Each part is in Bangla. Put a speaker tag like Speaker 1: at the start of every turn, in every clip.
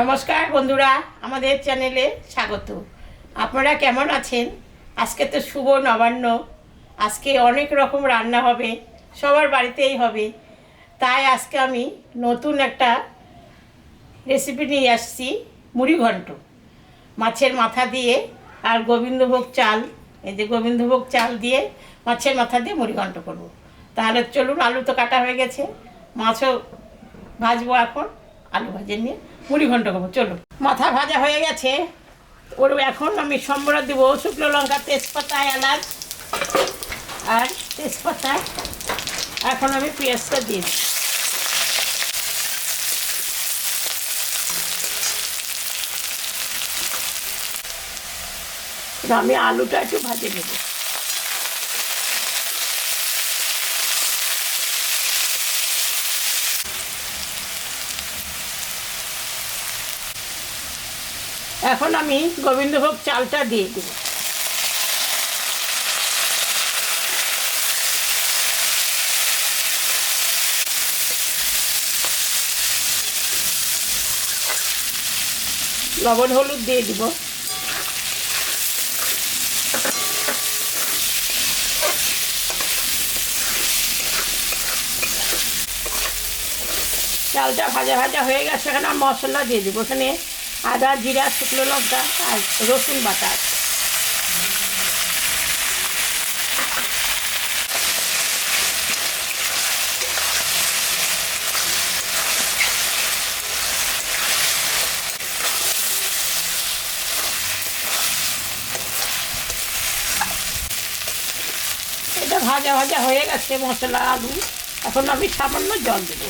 Speaker 1: নমস্কার বন্ধুরা, আমাদের চ্যানেলে স্বাগত। আপনারা কেমন আছেন? আজকে তো শুভ নবান্ন। আজকে অনেক রকম রান্না হবে, সবার বাড়িতেই হবে। তাই আজকে আমি নতুন একটা রেসিপি নিয়ে আসছি, মুড়ি ঘন্ট। মাছের মাথা দিয়ে আর গোবিন্দভোগ চাল, এই যে গোবিন্দভোগ চাল দিয়ে মাছের মাথা দিয়ে মুড়ি ঘন্ট করব। তাহলে চলুন, আলু তো কাটা হয়ে গেছে, মাছও ভাজবো এখন। আলু ভাজে নিয়ে মুড়ি ঘন্ট করব চলো। মাথা ভাজা হয়ে গেছে। ওর এখন আমি সম্বর দেবো শুকনো লঙ্কা, তেজপাতা, এলাচ আর তেজপাতা। এখন আমি পেঁয়াজটা দিই। আমি আলুটা একটু ভাজে নেব। এখন আমি গোবিন্দভোগ চালটা দিয়ে দেব। লবণ হলুদ দিয়ে দিব। চালটা ভাজা ভাজা হয়ে গেছে, এখানে মশলা দিয়ে দেবো। এখানে আদা, জিরা, শুকনো লঙ্কা আর রসুন বাটা। এটা ভাজা ভাজা হয়ে গেছে মশলা, আলু এখন আমি সামান্য জল দেবো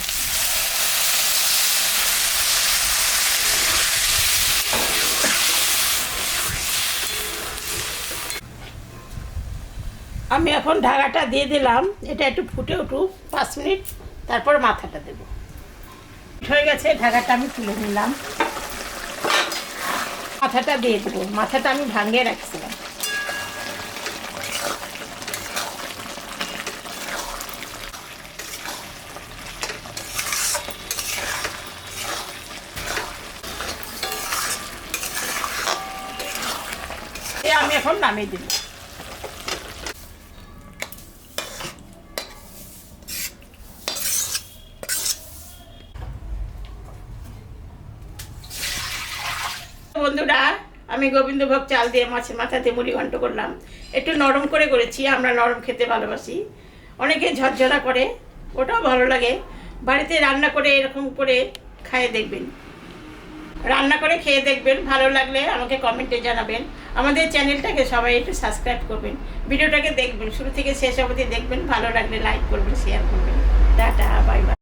Speaker 1: আমি এখন ঢাকাটা দিয়ে দিলাম। এটা একটু ফুটে উঠুক, পাঁচ মিনিট, তারপর মাথাটা দেব। হয়ে গেছে, ঢাকাটা আমি তুলে নিলাম। মাথাটা দিয়ে দেবো। মাথাটা আমি ভাঙিয়ে রাখছিলাম। আমি এখন নামিয়ে দিলাম। বন্ধুরা, আমি গোবিন্দভোগ চাল দিয়ে মাছের মাথাতে মুড়ি ঘন্ট করলাম। একটু নরম করে করেছি, আমরা নরম খেতে ভালোবাসি। অনেকে ঝরঝরা করে, ওটাও ভালো লাগে। বাড়িতে রান্না করে এরকম করে খাইয়ে দেখবেন। রান্না করে খেয়ে দেখবেন, ভালো লাগলে আমাকে কমেন্টে জানাবেন। আমাদের চ্যানেলটাকে সবাই একটু সাবস্ক্রাইব করবেন। ভিডিওটাকে দেখবেন, শুরু থেকে শেষ অবধি দেখবেন, ভালো লাগলে লাইক করবেন শেয়ার করবেন। Tata bye bye